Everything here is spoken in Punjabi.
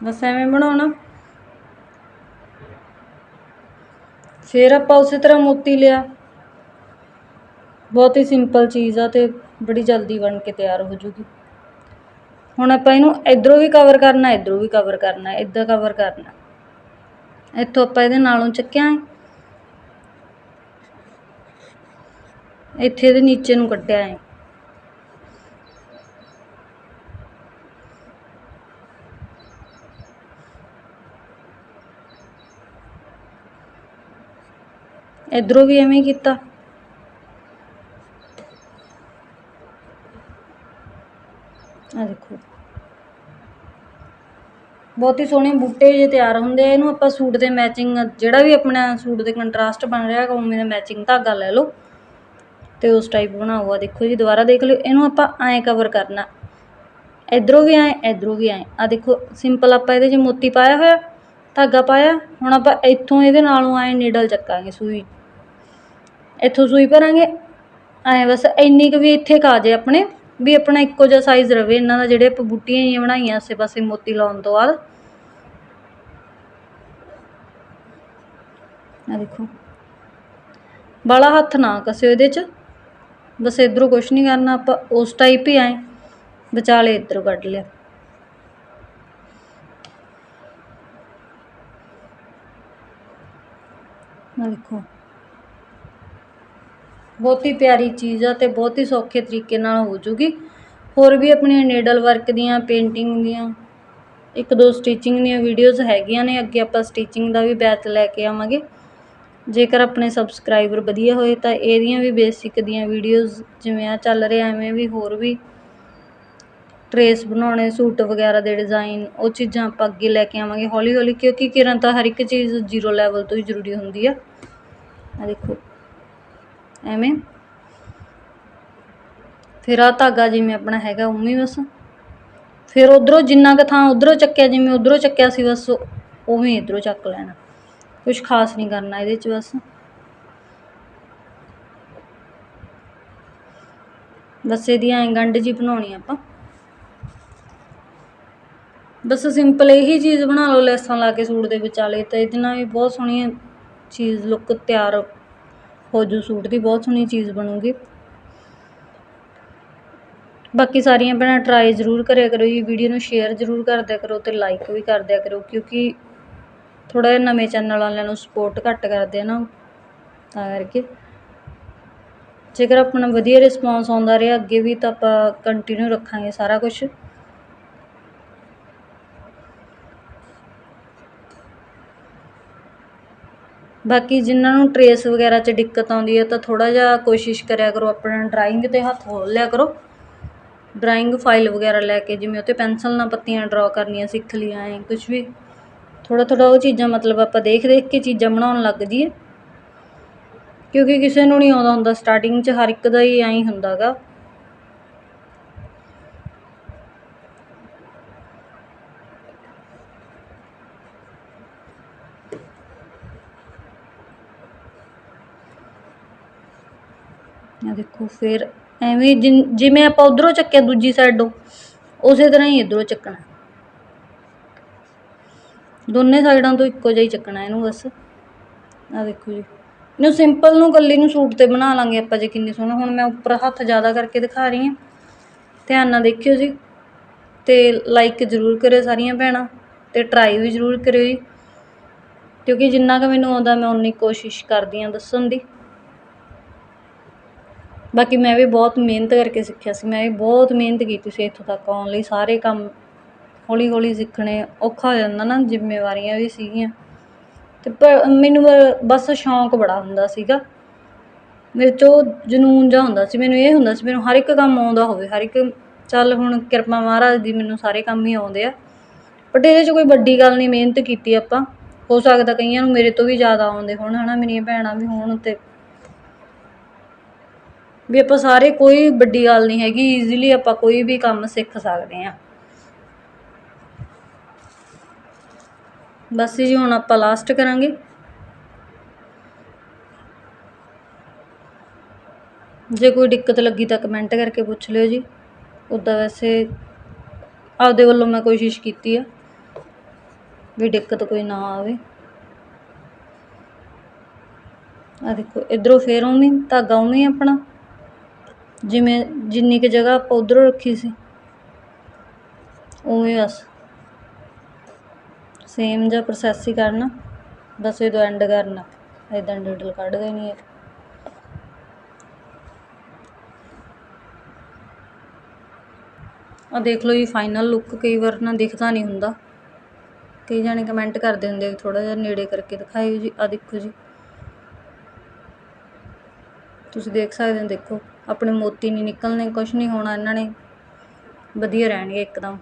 ਬਸ ਐਵੇਂ ਬਣਾਉਣਾ। ਫਿਰ ਆਪਾਂ ਉਸੇ ਤਰ੍ਹਾਂ ਮੋਤੀ ਲਿਆ। ਬਹੁਤ ਹੀ ਸਿੰਪਲ ਚੀਜ਼ ਆ ਤੇ ਬੜੀ ਜਲਦੀ ਬਣ ਕੇ ਤਿਆਰ ਹੋ ਜੂਗੀ। ਹੁਣ ਆਪਾਂ ਇਹਨੂੰ ਇਧਰੋਂ ਵੀ ਕਵਰ ਕਰਨਾ, ਇਧਰੋਂ ਵੀ ਕਵਰ ਕਰਨਾ, ਇਦਾਂ ਕਵਰ ਕਰਨਾ। ਇੱਥੋਂ ਆਪਾਂ ਇਹਦੇ ਨਾਲੋਂ ਚੱਕਿਆ। ਇੱਥੇ ਇਹਦੇ ਨੀਚੇ ਨੂੰ ਕੱਟਿਆ ਹੈ ਇਧਰੋਂ ਵੀ ਐਵੇਂ ਕੀਤਾ। ਆ ਦੇਖੋ। ਬਹੁਤ ਹੀ ਸੋਹਣੇ ਬੂਟੇ ਜੇ ਤਿਆਰ ਹੁੰਦੇ ਆ। ਇਹਨੂੰ ਆਪਾਂ ਸੂਟ ਦੇ ਮੈਚਿੰਗ ਜਿਹੜਾ ਵੀ ਆਪਣਾ ਸੂਟ ਦੇ ਕੰਟਰਾਸਟ ਬਣ ਰਿਹਾ ਹੈਗਾ, ਉਵੇਂ ਦਾ ਮੈਚਿੰਗ ਧਾਗਾ ਲੈ ਲਓ। ਤੇ ਉਸ ਟਾਈਪ ਬਣਾਓ। ਆ ਦੇਖੋ ਜੀ, ਦੁਬਾਰਾ ਦੇਖ ਲਿਓ। ਇਹਨੂੰ ਆਪਾਂ ਐਂ ਕਵਰ ਕਰਨਾ। ਇਧਰੋਂ ਵੀ ਐਂ, ਇਧਰੋਂ ਵੀ ਐਂ। ਆ ਦੇਖੋ ਸਿੰਪਲ ਆਪਾਂ ਇਹਦੇ 'ਚ ਮੋਤੀ ਪਾਇਆ ਹੋਇਆ, ਧਾਗਾ ਪਾਇਆ। ਹੁਣ ਆਪਾਂ ਇੱਥੋਂ ਇਹਦੇ ਨਾਲੋਂ ਐਂ ਨੀਡਲ ਚੱਕਾਂਗੇ ਸੂਈ। ਇੱਥੋਂ ਸੂਈ ਭਰਾਂਗੇ। ਐਂ ਬਸ ਇੰਨੀ ਕੁ ਵੀ ਇੱਥੇ ਕਾ ਜੇ ਆਪਣੇ, ਵੀ ਆਪਣਾ ਇੱਕੋ ਜਿਹਾ ਸਾਈਜ਼ ਰਵੇ ਇਹਨਾਂ ਦਾ ਜਿਹੜੇ ਆਪਾਂ ਬੂਟੀਆਂ ਜਿਹੀਆਂ ਬਣਾਈਆਂ ਆਸੇ ਪਾਸੇ ਮੋਤੀ ਲਾਉਣ ਤੋਂ ਬਾਅਦ। ਆ ਦੇਖੋ। ਬਾਲਾ ਹੱਥ ਨਾ ਕਸਿਓ ਇਹਦੇ 'ਚ। ਬਸ ਇਧਰੋਂ ਕੁਛ ਨਹੀਂ ਕਰਨਾ, ਆਪਾਂ ਉਸ ਟਾਈਪ ਹੀ ਆਏ ਵਿਚਾਲੇ ਇਧਰੋਂ ਕੱਢ ਲਿਆ। ਆ ਦੇਖੋ। ਬਹੁਤ ਹੀ ਪਿਆਰੀ ਚੀਜ਼ ਆ ਤੇ ਬਹੁਤ ਹੀ ਸੌਖੇ ਤਰੀਕੇ ਨਾਲ ਹੋ ਜੂਗੀ। ਹੋਰ ਵੀ ਆਪਣੀਆਂ ਨੀਡਲ ਵਰਕ ਦੀਆਂ, ਪੇਂਟਿੰਗ ਦੀਆਂ, ਇੱਕ ਦੋ ਸਟਿਚਿੰਗ ਦੀਆਂ ਵੀਡੀਓਜ਼ ਹੈਗੀਆਂ ਨੇ, ਅੱਗੇ ਆਪਾਂ ਸਟਿਚਿੰਗ ਦਾ ਵੀ ਬੈਚ ਲੈ ਕੇ ਆਵਾਂਗੇ। ਜੇਕਰ ਆਪਣੇ ਸਬਸਕ੍ਰਾਈਬਰ ਵਧੀਆ ਹੋਏ ਤਾਂ ਇਹਦੀਆਂ ਵੀ ਬੇਸਿਕ ਦੀਆਂ ਵੀਡੀਓਜ਼ ਜਿਵੇਂ ਆ ਚੱਲ ਰਿਹਾ, ਐਵੇਂ ਵੀ ਹੋਰ ਵੀ ਟਰੇਸ ਬਣਾਉਣੇ, ਸੂਟ ਵਗੈਰਾ ਦੇ ਡਿਜ਼ਾਈਨ, ਉਹ ਚੀਜ਼ਾਂ ਆਪਾਂ ਅੱਗੇ ਲੈ ਕੇ ਆਵਾਂਗੇ ਹੌਲੀ ਹੌਲੀ ਕਿਉਂਕਿ ਕਿਰਨ ਤਾਂ ਹਰ ਇੱਕ ਚੀਜ਼ ਜ਼ੀਰੋ ਲੈਵਲ ਤੋਂ ਹੀ ਜ਼ਰੂਰੀ ਹੁੰਦੀ ਆ। ਆ ਦੇਖੋ। ਐਵੇਂ। ਫਿਰ ਆ ਧਾਗਾ ਜਿਵੇਂ ਆਪਣਾ ਹੈਗਾ, ਉਵੇਂ ਬਸ। ਫਿਰ ਉਧਰੋਂ ਜਿੰਨਾ ਕੁ ਥਾਂ ਉਧਰੋਂ ਚੱਕਿਆ, ਜਿਵੇਂ ਉਧਰੋਂ ਚੱਕਿਆ ਸੀ ਬਸ, ਉਵੇਂ ਇਧਰੋਂ ਚੱਕ ਲੈਣਾ। ਕੁਝ ਖਾਸ ਨਹੀਂ ਕਰਨਾ ਇਹਦੇ 'ਚ ਬਸ। ਬਸ ਇਹਦੀ ਐਂ ਗੰਢ ਜੀ ਬਣਾਉਣੀ ਆਪਾਂ। ਬਸ ਸਿੰਪਲ ਇਹੀ ਚੀਜ਼ ਬਣਾ ਲਓ, ਲੈਸਾਂ ਲਾ ਕੇ ਸੂਟ ਦੇ ਵਿਚਾਲੇ, ਤਾਂ ਇਹਦੇ ਨਾਲ ਵੀ ਬਹੁਤ ਸੋਹਣੀ ਚੀਜ਼ ਲੁੱਕ ਤਿਆਰ ਹੋਜੂ ਸੂਟ ਦੀ ਬਹੁਤ ਸੋਹਣੀ ਚੀਜ਼ ਬਣੂਗੀ। ਬਾਕੀ ਸਾਰੀਆਂ ਭੈਣਾਂ ਟਰਾਈ ਜ਼ਰੂਰ ਕਰਿਆ ਕਰੋ ਜੀ ਵੀਡੀਓ ਨੂੰ ਸ਼ੇਅਰ ਜ਼ਰੂਰ ਕਰ ਦਿਆ ਕਰੋ ਤੇ ਲਾਈਕ ਵੀ ਕਰ ਦਿਆ ਕਰੋ, ਕਿਉਂਕਿ ਥੋੜਾ ਜਿਹਾ ਨਵੇਂ ਚੈਨਲ ਵਾਲਿਆਂ ਨੂੰ ਸਪੋਰਟ ਘੱਟ ਕਰਦੇ ਆ ਨਾ, ਤਾਂ ਕਰਕੇ। ਜੇਕਰ ਆਪਣਾ ਵਧੀਆ ਰਿਸਪੌਂਸ ਆਉਂਦਾ ਰਿਹਾ, ਅੱਗੇ ਵੀ ਤਾਂ ਆਪਾਂ ਕੰਟੀਨਿਊ ਰੱਖਾਂਗੇ ਸਾਰਾ ਕੁਝ ਬਾਕੀ ਜਿਨ੍ਹਾਂ ਨੂੰ ਟਰੇਸ ਵਗੈਰਾ 'ਚ ਦਿੱਕਤ ਆਉਂਦੀ ਹੈ ਤਾਂ ਥੋੜ੍ਹਾ ਜਿਹਾ ਕੋਸ਼ਿਸ਼ ਕਰਿਆ ਕਰੋ, ਆਪਣਾ ਡਰਾਇੰਗ ਤੇ ਹੱਥ ਖੋਲ੍ਹ ਲਿਆ ਕਰੋ। ਡਰਾਇੰਗ ਫਾਈਲ ਵਗੈਰਾ ਲੈ ਕੇ, ਜਿਵੇਂ ਉੱਤੇ ਪੈਨਸਲ ਨਾਲ ਪੱਤੀਆਂ ਡਰਾ ਕਰਨੀਆਂ, ਸਿੱਖ ਲਈਆਂ, ਐ ਕੁਝ ਵੀ। ਥੋੜ੍ਹਾ ਥੋੜ੍ਹਾ ਉਹ ਚੀਜ਼ਾਂ ਮਤਲਬ ਆਪਾਂ ਦੇਖ ਦੇਖ ਕੇ ਚੀਜ਼ਾਂ ਬਣਾਉਣ ਲੱਗ ਜਾਈਏ। ਕਿਉਂਕਿ ਕਿਸੇ ਨੂੰ ਨਹੀਂ ਆਉਂਦਾ ਹੁੰਦਾ ਸਟਾਰਟਿੰਗ 'ਚ, ਹਰ ਇੱਕ ਦਾ ਹੀ ਐਂ ਹੁੰਦਾਗਾ। ਆ ਦੇਖੋ, ਫਿਰ ਐਵੇਂ ਜਿਨ- ਜਿਵੇਂ ਆਪਾਂ ਉਧਰੋਂ ਚੱਕਿਆ ਦੂਜੀ ਸਾਈਡੋਂ ਉਸੇ ਤਰ੍ਹਾਂ ਹੀ ਇਧਰੋਂ ਚੱਕਣਾ। ਦੋਨੇ ਸਾਈਡਾਂ ਤੋਂ ਇੱਕੋ ਜਿਹਾ ਹੀ ਚੱਕਣਾ ਇਹਨੂੰ ਬਸ। ਆ ਦੇਖੋ ਜੀ। ਇਹਨੂੰ ਸਿੰਪਲ ਨੂੰ ਕੱਲੀ ਨੂੰ ਸੂਟ ਤੇ ਬਣਾ ਲਾਂਗੇ ਆਪਾਂ ਜੇ ਕਿੰਨੀ ਸੋਹਣਾ। ਹੁਣ ਮੈਂ ਉੱਪਰ ਹੱਥ ਜ਼ਿਆਦਾ ਕਰਕੇ ਦਿਖਾ ਰਹੀ ਹਾਂ। ਧਿਆਨ ਨਾਲ ਦੇਖਿਓ ਜੀ। ਤੇ ਲਾਈਕ ਜ਼ਰੂਰ ਕਰਿਓ ਸਾਰੀਆਂ ਭੈਣਾਂ। ਤੇ ਟਰਾਈ ਵੀ ਜ਼ਰੂਰ ਕਰਿਓ ਜੀ। ਕਿਉਂਕਿ ਜਿੰਨਾ ਕੁ ਮੈਨੂੰ ਆਉਂਦਾ, ਮੈਂ ਉਨੀ ਕੋਸ਼ਿਸ਼ ਕਰਦੀ ਹਾਂ ਦੱਸਣ ਦੀ। ਬਾਕੀ ਮੈਂ ਵੀ ਬਹੁਤ ਮਿਹਨਤ ਕਰਕੇ ਸਿੱਖਿਆ ਸੀ, ਮੈਂ ਵੀ ਬਹੁਤ ਮਿਹਨਤ ਕੀਤੀ ਸੀ ਇੱਥੋਂ ਤੱਕ ਆਉਣ ਲਈ, ਸਾਰੇ ਕੰਮ ਹੌਲੀ ਹੌਲੀ ਸਿੱਖਣੇ ਔਖਾ ਹੋ ਜਾਂਦਾ ਨਾ, ਜ਼ਿੰਮੇਵਾਰੀਆਂ ਵੀ ਸੀਗੀਆਂ। ਤੇ ਪਰ ਮੈਨੂੰ ਬਸ ਸ਼ੌਂਕ ਬੜਾ ਹੁੰਦਾ ਸੀਗਾ। ਮੇਰੇ 'ਚ ਉਹ ਜਨੂਨ ਜਿਹਾ ਹੁੰਦਾ ਸੀ, ਮੈਨੂੰ ਇਹ ਹੁੰਦਾ ਸੀ, ਮੈਨੂੰ ਹਰ ਇੱਕ ਕੰਮ ਆਉਂਦਾ ਹੋਵੇ, ਹਰ ਇੱਕ ਚੱਲ ਹੁਣ ਕਿਰਪਾ ਮਹਾਰਾਜ ਦੀ ਮੈਨੂੰ ਸਾਰੇ ਕੰਮ ਹੀ ਆਉਂਦੇ ਆ। ਬਟ ਇਹਦੇ 'ਚ ਕੋਈ ਵੱਡੀ ਗੱਲ ਨਹੀਂ, ਮਿਹਨਤ ਕੀਤੀ ਆਪਾਂ। ਹੋ ਸਕਦਾ ਕਈਆਂ ਨੂੰ ਮੇਰੇ ਤੋਂ ਵੀ ਜ਼ਿਆਦਾ ਆਉਂਦੇ ਹੋਣ, ਹਨਾ, ਮੇਰੀਆਂ ਭੈਣਾਂ ਵੀ ਹੋਣ ਤੇ ਵੀ ਆਪਾਂ ਸਾਰੇ ਕੋਈ ਵੱਡੀ ਗੱਲ ਨਹੀਂ ਹੈਗੀ ਈਜ਼ੀਲੀ ਆਪਾਂ ਕੋਈ ਵੀ ਕੰਮ ਸਿੱਖ ਸਕਦੇ ਹਾਂ। ਬਸ ਜੀ ਹੁਣ ਆਪਾਂ ਲਾਸਟ ਕਰਾਂਗੇ। ਜੇ ਕੋਈ ਦਿੱਕਤ ਲੱਗੀ ਤਾਂ ਕਮੈਂਟ ਕਰਕੇ ਪੁੱਛ ਲਿਓ ਜੀ। ਉੱਦਾਂ ਵੈਸੇ ਆਪਦੇ ਵੱਲੋਂ ਮੈਂ ਕੋਸ਼ਿਸ਼ ਕੀਤੀ ਆ ਵੀ ਦਿੱਕਤ ਕੋਈ ਨਾ ਆਵੇ। ਆ ਦੇਖੋ, ਇਧਰੋਂ ਫੇਰ ਉਵੇਂ ਹੀ ਧਾਗਾ ਉਵੇਂ ਆਪਣਾ। ਜਿਵੇਂ ਜਿੰਨੀ ਕੁ ਜਗ੍ਹਾ ਆਪਾਂ ਉਧਰੋਂ ਰੱਖੀ ਸੀ ਉਵੇਂ ਬਸ ਸੇਮ ਜਿਹਾ ਪ੍ਰੋਸੈਸ ਹੀ ਕਰਨਾ ਬਸ ਇਹਦੋਂ ਐਂਡ ਕਰਨਾ ਇਦਾਂ ਡੀਟੇਲ ਕੱਢ ਦੇਣੀ ਹੈ ਆ ਦੇਖ ਲਓ ਜੀ ਫਾਈਨਲ ਲੁੱਕ ਕਈ ਵਾਰ ਨਾ ਦਿਖਦਾ ਨਹੀਂ ਹੁੰਦਾ ਕਈ ਜਾਣੇ ਕਮੈਂਟ ਕਰਦੇ ਹੁੰਦੇ ਵੀ ਥੋੜਾ ਜਿਹਾ ਨੇੜੇ ਕਰਕੇ ਦਿਖਾਇਓ ਜੀ ਆ ਦੇਖੋ ਜੀ ਤੁਸੀਂ ਦੇਖ ਸਕਦੇ ਹੋ ਦੇਖੋ ਆਪਣੇ ਮੋਤੀ ਨਹੀਂ ਨਿਕਲਣੇ ਕੁਛ ਨਹੀਂ ਹੋਣਾ ਇਹਨਾਂ ਨੇ ਵਧੀਆ ਰਹਿਣਗੇ ਇੱਕਦਮ।